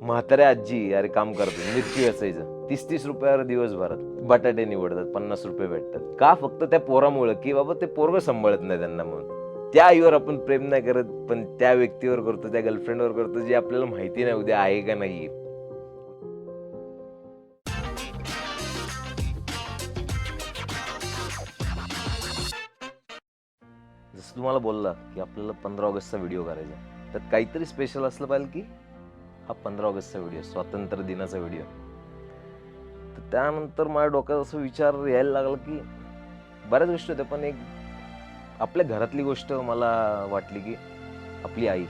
म्हाताऱ्या आजी अरे काम करते मिरची असायचं तीस तीस रुपयावर दिवसभरात बटाटे निवडतात पन्नास रुपये भेटतात. का फक्त त्या पोरामुळं? की बाबा ते पोरग सांभाळत नाही त्यांना म्हणून. त्या आईवर आपण प्रेम नाही करत पण त्या व्यक्तीवर करतो त्या गर्लफ्रेंडवर करतो जे आपल्याला माहिती नाही उद्या आहे का नाही. जसं तुम्हाला बोलला की आपल्याला पंधरा ऑगस्टचा व्हिडिओ करायचा तर त्यात काहीतरी स्पेशल असलं पाहिजे की? हा पंधरा ऑगस्टचा व्हिडिओ स्वातंत्र्य दिनाचा व्हिडिओ. तर त्यानंतर माझ्या डोक्यात असं विचार यायला लागला की बऱ्याच गोष्टी होत्या पण एक आपल्या घरातली गोष्ट मला वाटली की आपली आई.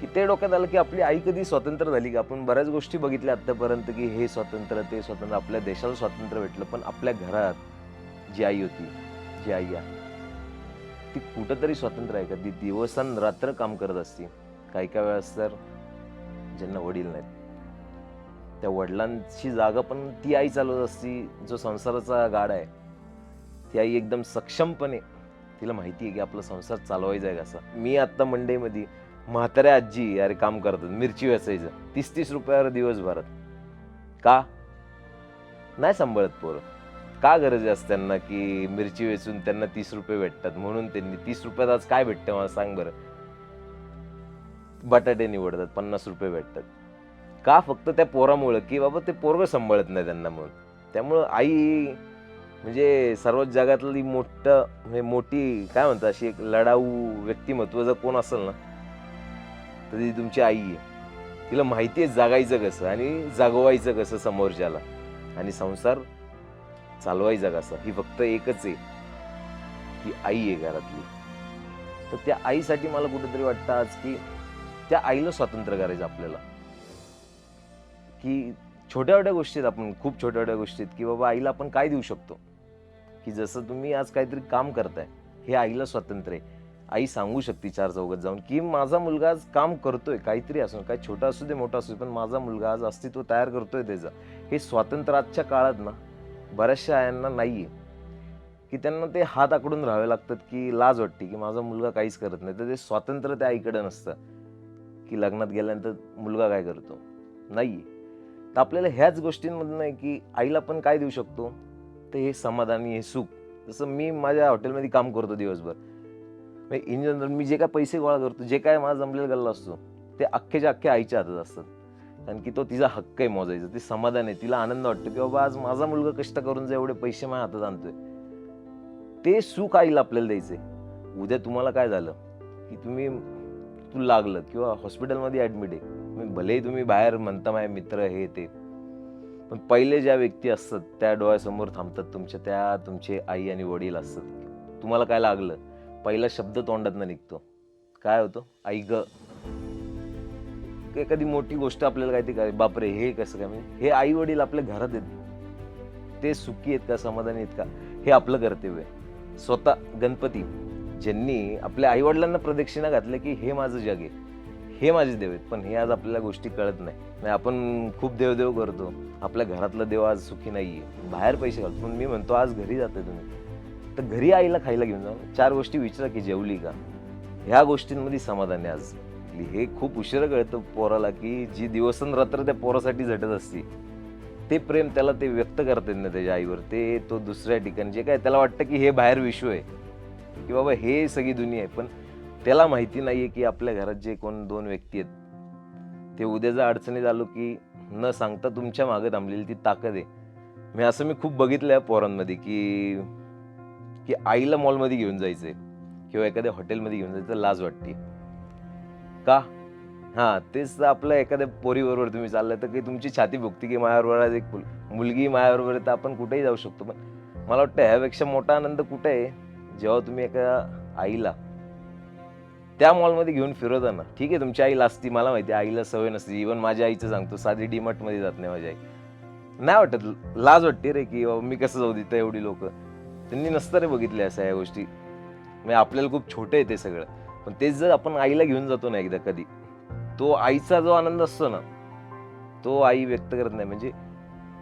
की ते डोक्यात आलं की आपली आई कधी स्वतंत्र झाली की? आपण बऱ्याच गोष्टी बघितल्या आत्तापर्यंत की हे स्वातंत्र्य ते स्वातंत्र्य आपल्या देशाला स्वातंत्र्य भेटलं पण आपल्या घरात जी आई होती जी आई आहे ती कुठंतरी स्वतंत्र आहे का? ती दिवसान रात्र काम करत असते. काही काही वेळेस तर ज्यांना वडील नाहीत. त्या वडिलांची जागा पण ती आई चालवत असती जो संसाराचा गाडा आहे. ती आई एकदम सक्षमपणे तिला माहिती आहे की आपला संसार चालवायचा आहे कसा मी आत्ता मंडईमध्ये म्हाताऱ्या आजी अरे काम करतात मिरची वेचायचं तीस तीस रुपयावर दिवसभरात. का? नाही सांभाळत पोरं. का गरज असते त्यांना की मिरची वेचून त्यांना तीस रुपये भेटतात? म्हणून त्यांनी तीस रुपयात आज काय भेटतं मला सांग बरं. बटाटे निवडतात पन्नास रुपये भेटतात. का फक्त त्या पोरामुळं? की बाबा ते पोरग सांभाळत नाही त्यांना म्हणून. त्यामुळं आई म्हणजे सर्वात जगातली मोठं म्हणजे मोठी काय म्हणतात अशी एक लढाऊ व्यक्तिमत्व जर कोण असेल ना तर ती तुमची आई आहे. तिला माहिती आहे जागायचं कसं आणि जागवायचं कसं समोरच्याला. आणि संसार चालवायचा कसा? ही फक्त एकच आहे. की आई आहे घरातली. तर त्या आईसाठी मला कुठेतरी वाटतं आज की त्या आईला स्वातंत्र्य करायचं आपल्याला. की छोट्या छोट्या गोष्टीत आपण खूप छोट्या छोट्या गोष्टीत की बाबा आईला आपण काय देऊ शकतो? की जसं तुम्ही आज काहीतरी काम करताय हे आईला स्वातंत्र्य आहे. आई सांगू शकते चार चौघात जाऊन की माझा मुलगा आज काम करतोय काहीतरी असून काय छोटा असू दे मोठा असू दे पण माझा मुलगा आज अस्तित्व तयार करतोय त्याचं. हे स्वातंत्र्य आजच्या काळात ना बऱ्याचशा आयांना नाहीये. की त्यांना ते हात आकडून राहावे लागतात की लाज वाटते की माझा मुलगा काहीच करत नाही. तर ते स्वातंत्र्य त्या आईकडे नसतं. की लग्नात गेल्यानंतर मुलगा काय करतो? नाही तर आपल्याला ह्याच गोष्टींमधून आहे की आईला पण काय देऊ शकतो? तर हे समाधानी हे सुख. जसं मी माझ्या हॉटेलमध्ये काम करतो दिवसभर. म्हणजे इन जनरल मी जे काय पैसे गोळा करतो जे काय माझा जमलेला गल्ला असतो ते अख्खेच्या अख्ख्या आईच्या हातात असतात. कारण की तो तिचा हक्क आहे मोजायचा ती समाधान आहे तिला आनंद वाटतो की बाबा आज माझा मुलगा कष्ट करून जे एवढे पैसे माझ्या हातात आणतोय. ते सुख आईला आपल्याला द्यायचे उद्या तुम्हाला काय झालं? की तुम्ही तू लागलं किंवा हॉस्पिटलमध्ये ॲडमिट आहे. तुम्ही भलेही तुम्ही बाहेर म्हणता माझे मित्र हे ते. पण पहिले ज्या व्यक्ती असतात त्या डोळ्यासमोर थांबतात. तुमच्या त्या तुमचे आई आणि वडील असतात. तुम्हाला काय लागलं? पहिला शब्द तोंडातनं निघतो. काय होतं? आई ग. एखादी मोठी गोष्ट आपल्याला काहीतरी काय बापरे हे कसं काय? म्हणजे हे आई वडील आपल्या घरात आहेत. ते सुखी आहेत का समाधानी आहेत का? हे आपलं कर्तव्य आहे. स्वतः गणपती. ज्यांनी आपल्या आईवडिलांना प्रदक्षिणा घातल्या की हे माझं जग आहे हे माझे देव आहेत. पण हे आज आपल्याला गोष्टी कळत नाही. म्हणजे आपण खूप देवदेव करतो. आपल्या घरातलं देव आज सुखी नाही आहे बाहेर पैसे घालतो पण मी म्हणतो आज घरी जाते तुम्ही. तर घरी आईला खायला घेऊन जाऊ चार गोष्टी विचारा की जेवली का? ह्या गोष्टींमध्ये समाधान आहे आज. हे खूप उशिरा कळतं पोराला की जी दिवसन रात्र त्या पोरासाठी झटत असते ते प्रेम त्याला ते व्यक्त करता येत नाही त्याच्या आईवर. ते तो दुसऱ्या ठिकाणी जे काय त्याला वाटतं की हे बाहेर विश्व आहे. की बाबा हे सगळी दुनिया आहे पण त्याला माहिती नाही आहे की आपल्या घरात जे कोण दोन व्यक्ती आहेत ते उद्या जर अडचणीत आलो की न सांगता तुमच्या मागे थांबलेली ती ताकद आहे. मी असं मी खूप बघितलं आहे पोरांमध्ये की की आईला मॉलमध्ये घेऊन जायचंय किंवा एखाद्या हॉटेलमध्ये घेऊन जायचं लाज वाटते. का? हां तेच आपलं आपल्या एखाद्या पोरीबरोबर तुम्ही चाललं तर काही तुमची छाती भुकते की माझ्याबरोबर आज एक मुलगी माझ्याबरोबर आहे तर आपण कुठेही जाऊ शकतो. पण मला वाटतं ह्यापेक्षा मोठा आनंद कुठे आहे? जेव्हा तुम्ही एका आईला त्या मॉलमध्ये घेऊन फिरवता ना ठीक आहे तुमची आईला असती मला माहिती आहे आईला सवय नसते इवन माझ्या आईचं सांगतो साधी डीमार्टमध्ये जात नाही माझी आई. नाही वाटत लाज वाटते रे की बाबा मी कसं जाऊ देतं एवढी लोक. त्यांनी नसतं रे बघितले अशा या गोष्टी. म्हणजे आपल्याला खूप छोटं आहे ते सगळं. पण तेच जर आपण आईला घेऊन जातो ना एकदा कधी तो आईचा जो आनंद असतो ना तो आई व्यक्त करत नाही. म्हणजे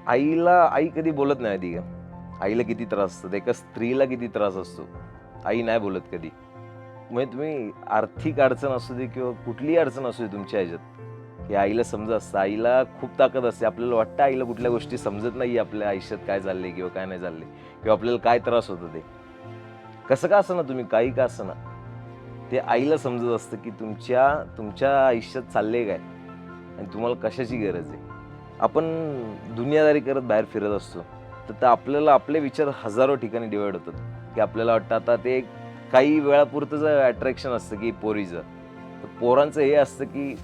आईला आई कधी बोलत नाही आधी. आईला किती त्रास असतात एका स्त्रीला किती त्रास असतो? आई नाही बोलत कधी. म्हणजे तुम्ही आर्थिक अडचण असू दे किंवा कुठलीही अडचण असू दे तुमच्या ह्याच्यात की आईला समजत असतं आईला खूप ताकद असते. आपल्याला वाटतं आईला कुठल्या गोष्टी समजत नाही आपल्या आयुष्यात काय चालले किंवा काय नाही चालले किंवा आपल्याला काय त्रास होतो ते. कसं का असं ना तुम्ही काही का असं ना ते आईला समजत असतं की तुमच्या तुमच्या आयुष्यात चालले काय आणि तुम्हाला कशाची गरज आहे. आपण दुनियादारी करत बाहेर फिरत असतो. तर आपल्याला आपले विचार हजारो ठिकाणी डिवाइड होतात. की आपल्याला वाटतं आता ते काही वेळापुरतं अट्रॅक्शन असतं की पोरीचं. तर पोरांचं हे असतं की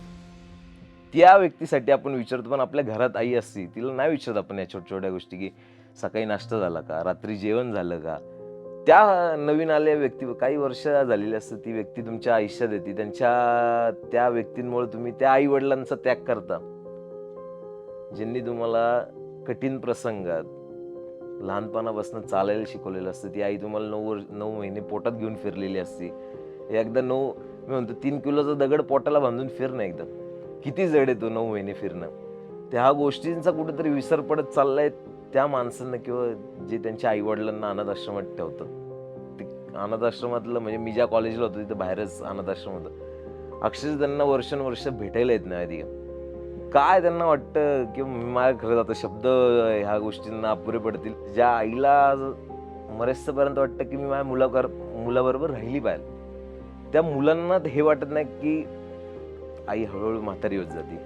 त्या व्यक्तीसाठी आपण विचारतो पण आपल्या घरात आई असती तिला नाही विचारत आपण या छोट्या छोट्या गोष्टी की सकाळी नाश्ता झाला का रात्री जेवण झालं का? त्या नवीन आलेल्या व्यक्ती काही वर्ष झालेली असतं ती व्यक्ती तुमच्या आयुष्यात येते. त्यांच्या त्या व्यक्तींमुळे तुम्ही त्या आई वडिलांचा त्याग करता. ज्यांनी तुम्हाला कठीण प्रसंगात लहानपणापासून चालायला शिकवलेलं असतं. ती आई तुम्हाला नऊ वर्ष नऊ महिने पोटात घेऊन फिरलेली असते. एकदा नऊ मी म्हणतो तीन किलोचा दगड पोटाला बांधून फिरणं एकदा. किती जड येतो नऊ महिने फिरणं. त्या गोष्टींचा कुठेतरी विसर पडत चाललाय त्या माणसांना किंवा जे त्यांच्या आईवडिलांना अनाथ आश्रमात ते अनाथ आश्रमातलं म्हणजे मी ज्या कॉलेजला होतो तिथं बाहेरच अनाथाश्रम होतं. अक्षरशः त्यांना वर्षानुवर्ष भेटायला येत नाही आधी. काय त्यांना वाटतं? की माझ्या खरंच आता शब्द ह्या गोष्टींना अपुरे पडतील. ज्या आईला मरेस्तपर्यंत वाटतं की मी माझ्या मुलाकर मुलाबरोबर राहिली पाहिजे. त्या मुलांना हे वाटत नाही की आई हळूहळू म्हातारी होत जाते.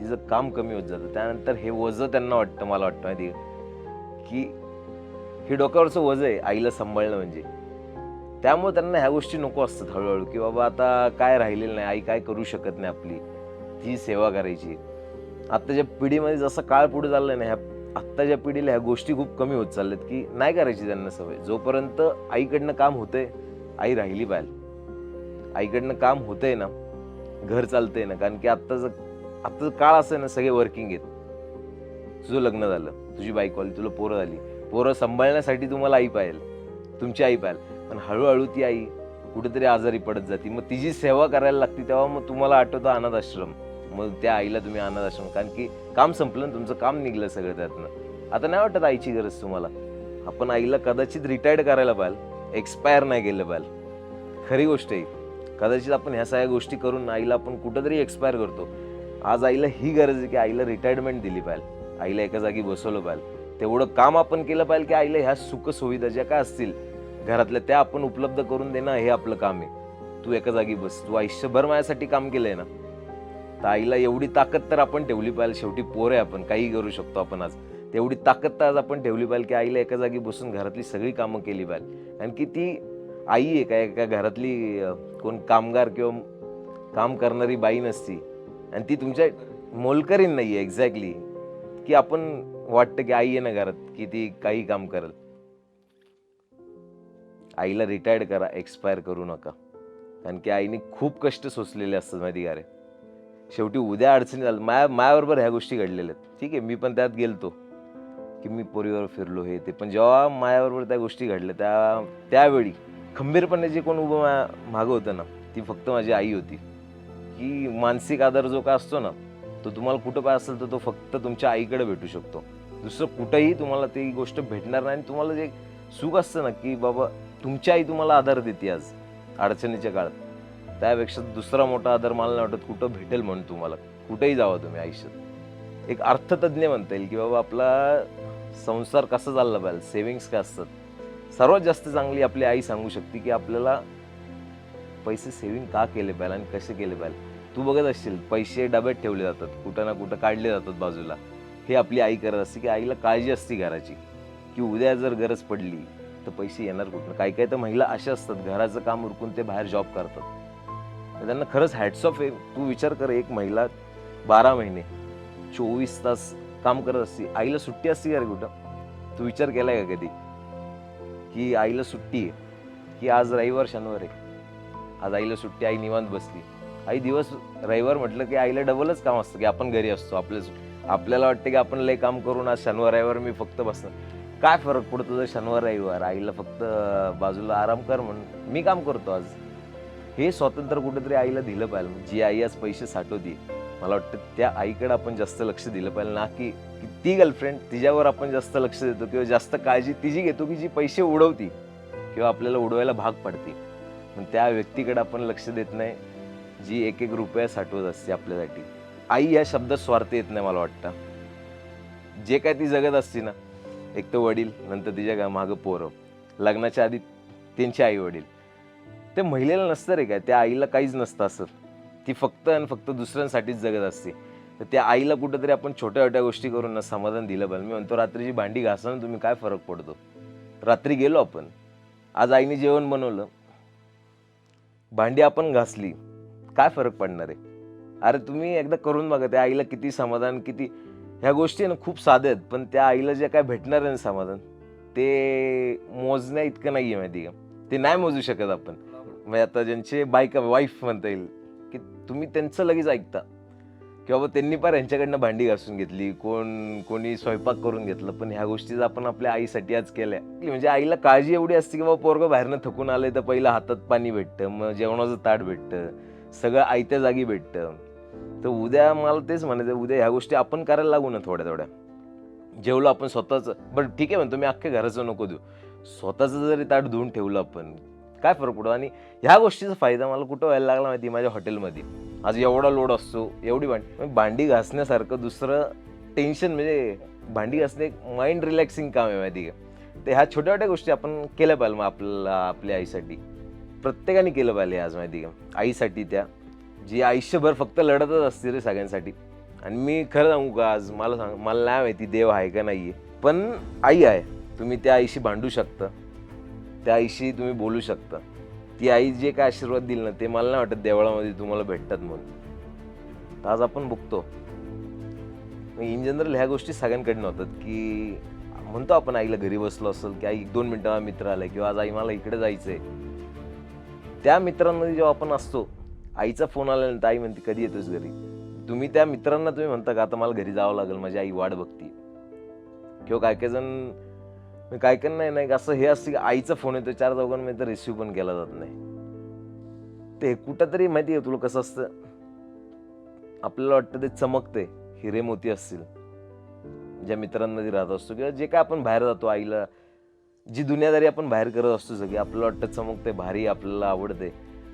तिचं काम कमी होत जातं. त्यानंतर हे वजं त्यांना वाटतं मला वाटतं माहिती की हे डोक्यावरचं वजं आहे आईला सांभाळणं म्हणजे. त्यामुळे त्यांना ह्या गोष्टी नको असतात हळूहळू. की बाबा आता काय राहिलेलं नाही आई काय करू शकत नाही आपली. ती सेवा करायची. आत्ताच्या पिढीमध्ये जसं काळ पुढे आहे ना ह्या आत्ताच्या पिढीला ह्या गोष्टी खूप कमी होत चालल्यात की नाही करायची त्यांना सवय. जोपर्यंत आईकडनं काम होतंय आई राहिली पाहिजे. आईकडनं काम होतंय ना घर चालतंय ना कारण की आत्ताचं आत्ताचं काळ असं आहे ना सगळे वर्किंग आहेत. तुझं लग्न झालं तुझी बायको आली तुला पोरं झाली. पोरं सांभाळण्यासाठी तुम्हाला आई पाहिजे. तुमची आई पाहिजे. पण हळूहळू ती आई कुठेतरी आजारी पडत जाते. मग तिची सेवा करायला लागते तेव्हा मग तुम्हाला आठवतं अनाथ आश्रम. मग त्या आईला तुम्ही अनाथ आश्रम कारण की काम संपलं ना तुमचं काम निघलं सगळं त्यातनं. आता नाही वाटत आईची गरज तुम्हाला? आपण आईला कदाचित रिटायर्ड करायला पाहिजे एक्सपायर नाही केलं पाहिजे खरी गोष्ट आहे. कदाचित आपण ह्या सगळ्या गोष्टी करून आईला आपण कुठंतरी एक्सपायर करतो. आज आईला ही गरज आहे की आईला रिटायरमेंट दिली पाहिजे आईला एका जागी बसवलं पाहिजे तेवढं काम आपण केलं पाहिजे की आईला ह्या सुखसुविधा ज्या काय असतील घरातल्या त्या आपण उपलब्ध करून देणं हे आपलं काम आहे. तू एका जागी बस. तू आयुष्यभर माझ्यासाठी काम केलंय ना. तर आईला एवढी ताकद तर आपण ठेवली पाहिजे. शेवटी पोर आहे आपण काही करू शकतो आपण आज. तेवढी ताकद तर आज आपण ठेवली पाहिजे की आईला एका जागी बसून घरातली सगळी कामं केली पाहिजे. कारण की ती आई आहे का एका घरातली कोण कामगार किंवा काम करणारी बाई नसती. आणि ती तुमच्या मोलकरीन नाही आहे एक्झॅक्टली की आपण वाटतं की आई आहे ना घरात की ती काही काम करेल. आईला रिटायर्ड करा एक्सपायर करू नका. कारण की आईने खूप कष्ट सोसलेले असतात माहिती का रे? शेवटी उद्या अडचणी झाल्या माया मायाबरोबर ह्या गोष्टी घडलेल्या आहेत. ठीक आहे मी पण त्यात गेलतो की मी पोरीवर फिरलो हे ते. पण जेव्हा मायाबरोबर त्या गोष्टी घडल्या त्या त्यावेळी खंबीरपणे जे कोण उभं मा मागं होतं ना ती फक्त माझी आई होती. की मानसिक आधार जो का असतो ना तो तुम्हाला कुठं पाय असेल तर तो फक्त तुमच्या आईकडे भेटू शकतो. दुसरं कुठंही तुम्हाला ती गोष्ट भेटणार नाही आणि तुम्हाला जे सुख असतं ना की बाबा तुमची आई तुम्हाला आधार देते आज अडचणीच्या काळात. त्यापेक्षा दुसरा मोठा आधार मला नाही वाटत कुठं भेटेल म्हणून तुम्हाला. कुठेही जावा तुम्ही आयुष्यात. एक अर्थतज्ञ म्हणता येईल की बाबा आपला संसार कसा चालला पाहिजे सेविंग्स काय असतात. सर्वात जास्त चांगली आपली आई सांगू शकते की आपल्याला पैसे सेव्हिंग का केले पाहिजे आणि कसे केले पाहिजे. तू बघत असशील पैसे डब्यात ठेवले जातात कुठं ना कुठं काढले जातात बाजूला. हे आपली आई करत असते की आईला काळजी असते घराची की उद्या जर गरज पडली तर पैसे येणार कुठनं? काही काही तर महिला अशा असतात घराचं काम उरकून ते बाहेर जॉब करतात. त्यांना खरंच हॅट्स ऑफ आहे. तू विचार कर एक महिला बारा महिने चोवीस तास काम करत असते. आईला सुट्टी असते का रे कुठं? तू विचार केलाय का कधी? की आईला सुट्टी आहे. की आज रविवार शनिवार आहे. आज आईला सुट्टी आई निवांत बसली. आई दिवस रविवार म्हटलं की आईला डबलच काम असतं की आपण घरी असतो. आपल्या आपल्याला वाटतं की आपण लय काम करून आज शनिवार रविवार मी फक्त बसणार. काय फरक पडतो जर शनिवार रविवार? आईला फक्त बाजूला आराम कर म्हणून मी काम करतो आज. हे स्वातंत्र्य कुठेतरी आईला दिलं पाहिजे जी आई आज पैसे साठवते मला वाटतं त्या आईकडे आपण जास्त लक्ष दिलं पाहिजे ना की ती गर्लफ्रेंड तिच्यावर आपण जास्त लक्ष देतो किंवा जास्त काळजी तिची घेतो की जी पैसे उडवती किंवा आपल्याला उडवायला भाग पडते. पण त्या व्यक्तीकडे आपण लक्ष देत नाही जी एक एक रुपया साठवत असते आपल्यासाठी. आई या शब्दात स्वार्थ येत नाही मला वाटतं. जे काय ती जगत असते ना एक तर वडील नंतर तिच्या मागं पोरं. लग्नाच्या आधी त्यांचे आई वडील ते महिलेला नसतं रे काय त्या आईला काहीच नसतं असं. ती फक्त आणि फक्त दुसऱ्यांसाठीच जगत असते. तर त्या आईला कुठंतरी आपण छोट्या छोट्या गोष्टी करून ना समाधान दिलं पाहिजे. मी म्हणतो रात्रीची भांडी घासणं तुम्ही काय फरक पडतो? रात्री गेलो आपण. आज आईने जेवण बनवलं. भांडी आपण घासली. काय फरक पडणार आहे? अरे तुम्ही एकदा करून बघा त्या आईला किती समाधान किती ह्या गोष्टी ना खूप साध्या आहेत पण त्या आईला जे काय भेटणार आहे ना समाधान ते मोजण्या इतकं नाही आहे माहिती का? ते नाही मोजू शकत आपण. म्हणजे आता ज्यांचे बायका वाईफ म्हणता येईल की तुम्ही त्यांचं लगेच ऐकता. की बाबा त्यांनी पार यांच्याकडनं भांडी घासून घेतली कोण कोणी स्वयंपाक करून घेतलं पण ह्या गोष्टी जर आपण आपल्या आईसाठी आज केल्या. की म्हणजे आईला काळजी एवढी असते की बाबा पोरगं बाहेरनं थकून आलंय तर पहिलं हातात पाणी भेटतं मग जेवणाचं ताट भेटतं सगळं आयत्या जागी भेटतं. तर उद्या मला तेच म्हणायचं उद्या ह्या गोष्टी आपण करायला लागू ना थोड्या थोड्या. जेवलं आपण स्वतःच बरं ठीक आहे म्हणतो मी अख्ख्या घराचं नको देऊ. स्वतःचं जरी ताट धुवून ठेवलं आपण काय फरक पडतो? आणि ह्या गोष्टीचा फायदा मला कुठं व्हायला लागला माहिती माझ्या हॉटेलमध्ये? आज एवढा लोड असतो एवढी भांडी भांडी घासण्यासारखं दुसरं टेन्शन म्हणजे भांडी घासणे एक माइंड रिलॅक्सिंग काम आहे माहिती का? तर ह्या छोट्या छोट्या गोष्टी आपण केल्या पाहिजे मग आपल्याला आपल्या आईसाठी. प्रत्येकाने केलं पाहिजे आज माहिती का? आईसाठी त्या. जी आयुष्यभर फक्त लढतच असते रे सगळ्यांसाठी. आणि मी खरं सांगू का आज मला सांग मला नाही माहिती देव आहे का नाही आहे पण आई आहे. तुम्ही त्या आईशी भांडू शकता. त्या आईशी तुम्ही बोलू शकता. ती आई जे काय आशीर्वाद दिल ना ते मला नाही वाटत देवळामध्ये तुम्हाला भेटतात म्हणून. तर आज आपण बघतो. इन जनरल ह्या गोष्टी सगळ्यांकडनं होतात की म्हणतो आपण आईला घरी बसलो असेल की आई एक दोन मिनटं माझा मित्र आलाय किंवा आज आई मला इकडे जायचंय. त्या मित्रांमध्ये जेव्हा आपण असतो आईचा फोन आल्यानंतर आई म्हणते कधी येतोस घरी? तुम्ही त्या मित्रांना तुम्ही म्हणता का आता मला घरी जावं लागेल माझी आई वाट बघती किंवा काय काय जण काय काय नाही नाही असं हे असतं की आईचा फोन येतो चार चौघांमध्ये तर रिसिव्ह पण केला जात नाही. ते कुठंतरी माहिती आहे तुला कसं असतं? आपल्याला वाटतं ते चमकते हिरे मोती असतील. ज्या मित्रांमध्ये राहत असतो किंवा जे काय आपण बाहेर जातो आईला जी दुनियादारी आपण बाहेर करत असतो सगळी आपल्याला वाटतं चमकते भारी आपल्याला आवडते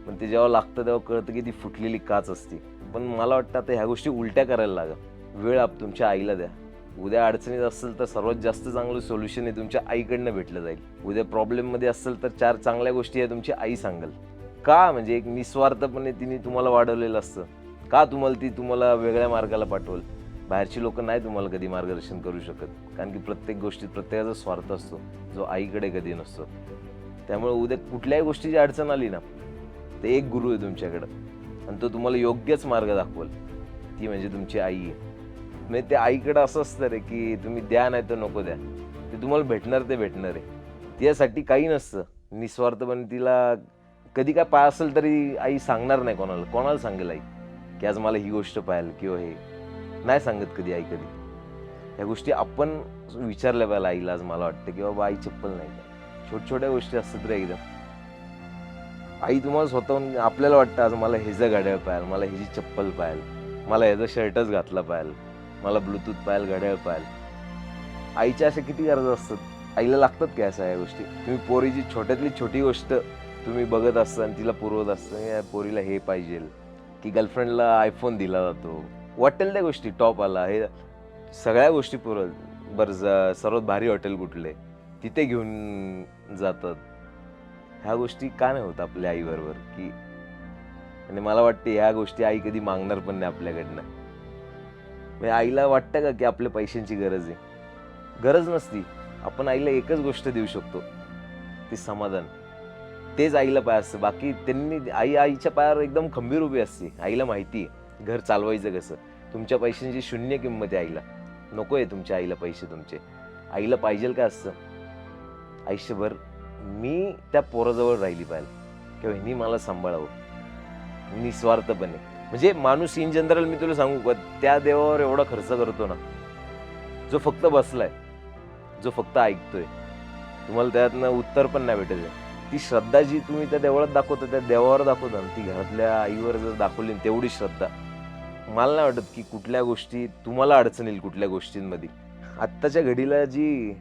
पण ते जेव्हा लागतं तेव्हा कळतं की ती फुटलेली काच असते. पण मला वाटतं आता ह्या गोष्टी उलट्या करायला लागा वेळ आप तुमच्या आईला द्या. उद्या अडचणीत असेल तर सर्वात जास्त चांगलं सोल्युशन हे तुमच्या आईकडनं भेटलं जाईल. उद्या प्रॉब्लेममध्ये असेल तर चार चांगल्या गोष्टी आहे तुमची आई सांगेल. का? म्हणजे एक निस्वार्थपणे तिने तुम्हाला वाढवलेलं असतं. का तुम्हाला ती तुम्हाला वेगळ्या मार्गाला पाठवल? बाहेरची लोक नाही तुम्हाला कधी मार्गदर्शन करू शकत. कारण की प्रत्येक गोष्टीत प्रत्येकाचा स्वार्थ असतो. जो आईकडे कधी नसतो. त्यामुळे उद्या कुठल्याही गोष्टीची अडचण आली ना ते एक गुरु आहे तुमच्याकडं. आणि तो तुम्हाला योग्यच मार्ग दाखवल. ती म्हणजे तुमची आई आहे. म्हणजे ते आईकडं असं असतं रे की तुम्ही द्या नाही तर नको द्या. ते तुम्हाला भेटणार ते भेटणार आहे. त्यासाठी काही नसतं. निस्वार्थपणे तिला कधी काय पाय असेल तरी आई सांगणार नाही कोणाला. कोणाला सांगेल आई? की आज मला ही गोष्ट पाहिल किंवा हे. नाही सांगत कधी आई कधी. ह्या गोष्टी आपण विचारल्या पाहिजे आईला आज मला वाटतं की बाबा आई चप्पल नाही. का छोट्या छोट्या गोष्टी असतात रे एकदम. आई तुम्हाला स्वतःहून आपल्याला वाटतं आज मला ह्याचं गाड्या पाहिजे मला ह्याची चप्पल पाहिजे मला ह्याचा शर्टच घातला पाहिजे मला ब्लूटूथ पाहिजे घड्याळ पाहिजे आईच्या अशा किती गरजा असतात? आईला लागतात काय अशा या गोष्टी? तुम्ही पोरीची छोट्यातली छोटी गोष्ट तुम्ही बघत असता आणि तिला पुरवत असता या पोरीला हे पाहिजे. की गर्लफ्रेंडला आयफोन दिला जातो. वाटेल त्या गोष्टी टॉप आला हे सगळ्या गोष्टी पुरवत बरं जा- सर्वात भारी हॉटेल कुठले? तिथे घेऊन जातात. ह्या गोष्टी का नाही होत आपल्या आईबरोबर? की आणि मला वाटते ह्या गोष्टी आई कधी मागणार पण नाही आपल्याकडनं. म्हणजे आईला वाटतं का की आपल्या पैशांची गरज आहे? गरज नसती. आपण आईला एकच गोष्ट देऊ शकतो. ते समाधान. तेच आईला पाय असतं. बाकी त्यांनी आई आईच्या पायावर एकदम खंबीर उभी असते. आईला माहिती आहे. घर चालवायचं कसं? तुमच्या पैशांची शून्य किंमत आहे आईला. नको आहे तुमच्या आईला पैसे तुमचे. आईला पाहिजे काय असतं? आयुष्यभर मी त्या पोराजवळ राहिली पाहिजे. किंवा हिनी मला सांभाळावं. निस्वार्थपणे. म्हणजे माणूस इन जनरल मी तुला सांगू का त्या देवावर एवढा खर्च करतो ना जो फक्त बसलाय जो फक्त ऐकतोय तुम्हाला त्यातनं उत्तर पण नाही भेटत ती श्रद्धा जी तुम्ही त्या देवळात दाखवता त्या देवावर दाखवता ना ती घरातल्या आईवर जर दाखवली ना तेवढी श्रद्धा. मला नाही वाटत की कुठल्या गोष्टी तुम्हाला अडचण येईल कुठल्या गोष्टींमध्ये. आत्ताच्या घडीला जी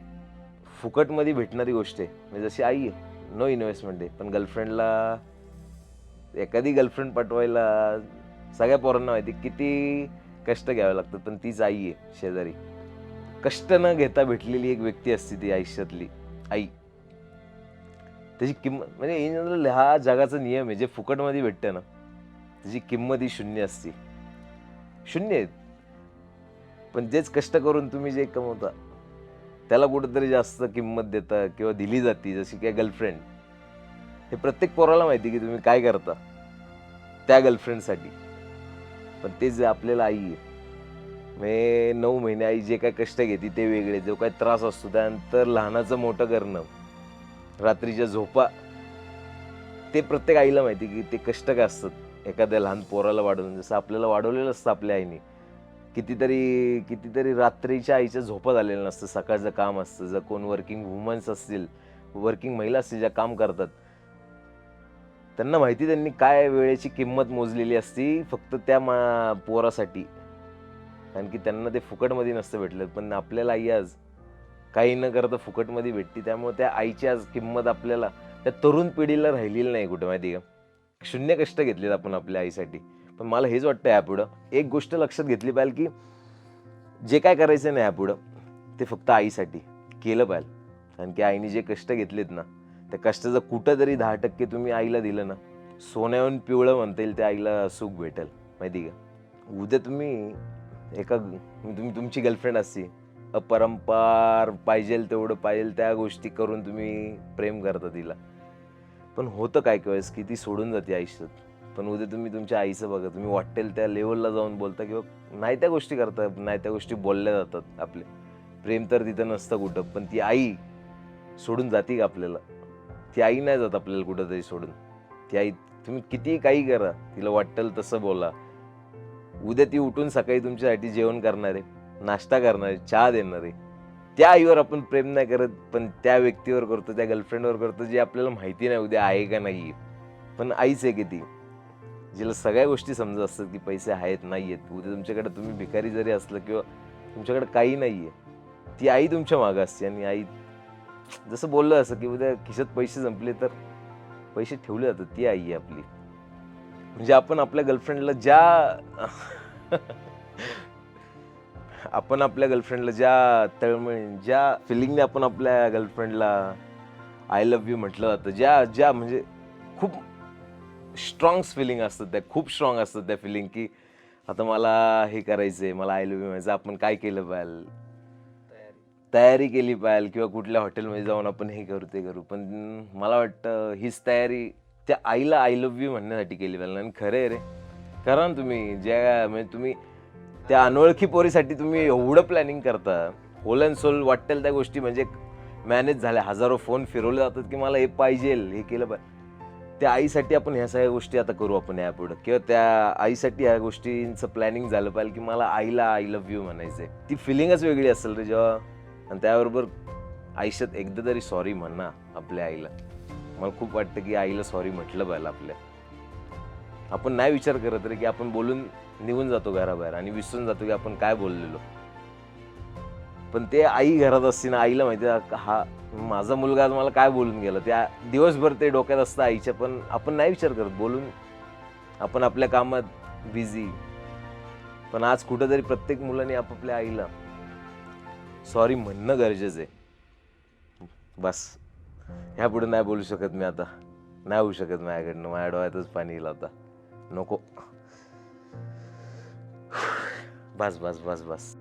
फुकटमध्ये भेटणारी गोष्ट आहे म्हणजे जशी आई आहे नो इन्व्हेस्टमेंट आहे पण गर्लफ्रेंडला एखादी गर्लफ्रेंड पाठवायला सगळ्या पोरांना माहिती किती कष्ट घ्यावे लागतात पण तीच आई आहे शेजारी. कष्ट न घेता भेटलेली एक व्यक्ती असते ती आयुष्यातली आई. त्याची किंमत म्हणजे इन जनरल हा जगाचा नियम आहे जे फुकटमध्ये भेटतं ना त्याची किंमत ही शून्य असते. शून्य आहेत. पण जेच कष्ट करून तुम्ही जे कमवता त्याला कुठेतरी जास्त किंमत देता किंवा दिली जाते जशी काय गर्लफ्रेंड हे प्रत्येक पोराला माहिती की तुम्ही काय करता त्या गर्लफ्रेंडसाठी पण ते जे आपल्याला आई आहे म्हणजे नऊ महिने आई जे काय कष्ट घेते ते वेगळे जो काय त्रास असतो त्यानंतर लहानाचं मोठं करणं रात्रीच्या झोपा ते प्रत्येक आईला माहिती की ते कष्ट काय असतात. एखाद्या लहान पोराला वाढवून जसं आपल्याला वाढवलेलं असतं आपल्या आईने. कितीतरी कितीतरी रात्रीच्या आईच्या झोपा झालेल्या नसतं सकाळचं काम असतं जर कोण वर्किंग वुमन्स असतील वर्किंग महिला असतील ज्या काम करतात त्यांना माहिती त्यांनी काय वेळेची किंमत मोजलेली असती फक्त त्या मा पोरासाठी. कारण की त्यांना ते फुकटमध्ये नसतं भेटलं. पण आपल्याला आई आज काही न करता फुकटमध्ये भेटते. त्यामुळे त्या आईची आज किंमत आपल्याला त्या तरुण पिढीला राहिलेली नाही कुठं माहिती का? शून्य कष्ट घेतलेत आपण आपल्या आईसाठी. पण मला हेच वाटतं यापुढं एक गोष्ट लक्षात घेतली पाहिजे की जे काय करायचं नाही यापुढं ते फक्त आईसाठी केलं पाहिजे. कारण की आईने जे कष्ट घेतलेत ना त्या कष्टाचं कुठं तरी दहा टक्के तुम्ही आईला दिलं ना सोन्याहून पिवळं म्हणता येईल त्या आईला सुख भेटेल माहिती का? उद्या तुम्ही एका तुम्ही तुमची गर्लफ्रेंड असती अपरंपार पाहिजे तेवढं पाहिजे त्या गोष्टी करून तुम्ही प्रेम करता तिला. पण होतं काय वेळेस की ती सोडून जाते आयुष्यात. पण उद्या तुम्ही तुमच्या आईचं बघा तुम्ही वाटेल त्या लेवलला जाऊन बोलता किंवा नाही त्या गोष्टी करता नाही त्या गोष्टी बोलल्या जातात आपले. प्रेम तर तिथं नसतं कुठं पण ती आई सोडून जाते का आपल्याला? ती आई नाही जात आपल्याला कुठंतरी सोडून. ती आई तुम्ही कितीही काही करा तिला वाटेल तसं बोला. उद्या ती उठून सकाळी तुमच्यासाठी जेवण करणार आहे नाश्ता करणार आहे चहा देणार आहे. त्या आईवर आपण प्रेम नाही करत पण त्या व्यक्तीवर करतो त्या गर्लफ्रेंडवर करतो जे आपल्याला माहिती नाही उद्या आहे का नाही. पण आईच आहे की ती. जिला सगळ्या गोष्टी समजत असतात की पैसे आहेत नाही आहेत. उद्या तुमच्याकडे तुम्ही भिकारी जरी असलं किंवा तुमच्याकडे काही नाही आहे ती आई तुमच्या मागं असते आणि आई जसं बोललं असं की उद्या खिशात पैसे संपले तर पैसे ठेवले जातात ती आई आहे आपली. म्हणजे आपण आपल्या गर्लफ्रेंडला ज्या आपण आपल्या गर्लफ्रेंडला ज्या तळमळ ज्या फिलिंगने आपण आपल्या गर्लफ्रेंडला आय लव्ह यू म्हटलं जातं ज्या ज्या म्हणजे खूप स्ट्रॉंग फिलिंग असतात त्या खूप स्ट्रॉंग असतात त्या फिलिंग की आता मला हे करायचंय मला आय लव्ह यू म्हणायचं आपण काय केलं पाहिजे तयारी केली पाहिजे किंवा कुठल्या हॉटेलमध्ये जाऊन आपण हे करू ते करू. पण मला वाटतं हीच तयारी त्या आईला आय लव्ह यू म्हणण्यासाठी केली पाहिजे आणि खरं आहे रे. करा ना तुम्ही. ज्या म्हणजे तुम्ही त्या अनोळखी पोरीसाठी तुम्ही एवढं प्लॅनिंग करता. होल अँड सोल वाटेल त्या गोष्टी. म्हणजे मॅनेज झाल्या. हजारो फोन फिरवले जातात की मला हे पाहिजे हे केलं पाहिजे त्या आईसाठी आपण ह्या सगळ्या गोष्टी आता करू आपण यापुढं किंवा त्या आईसाठी ह्या गोष्टींचं प्लॅनिंग झालं पाहिजे की मला आईला आय लव्ह यू आहे ती फिलिंगच वेगळी असेल रे जेव्हा आणि त्याबरोबर आयुष्यात एकदा तरी सॉरी म्हणा आपल्या आईला. मला खूप वाटतं की आईला सॉरी म्हटलं पाहिजे आपल्या. आपण नाही विचार करत रे की आपण बोलून निघून जातो घराबाहेर आणि विसरून जातो की आपण काय बोललेलो. पण ते आई घरात असते ना आईला माहिती आहे का हा माझा मुलगा आज मला काय बोलून गेला? त्या दिवसभर ते डोक्यात असतं आईच्या पण आपण नाही विचार करत. बोलून आपण आपल्या कामात बिझी पण आज कुठंतरी प्रत्येक मुलाने आपापल्या आईला सॉरी म्हणणं गरजेचं आहे. बस. ह्या पुढे नाही बोलू शकत मी आता. नाही होऊ शकत माझ्याकडनं. माझ्या डोळ्यातच पाणी येईल आता. नको. बस बस बस बस.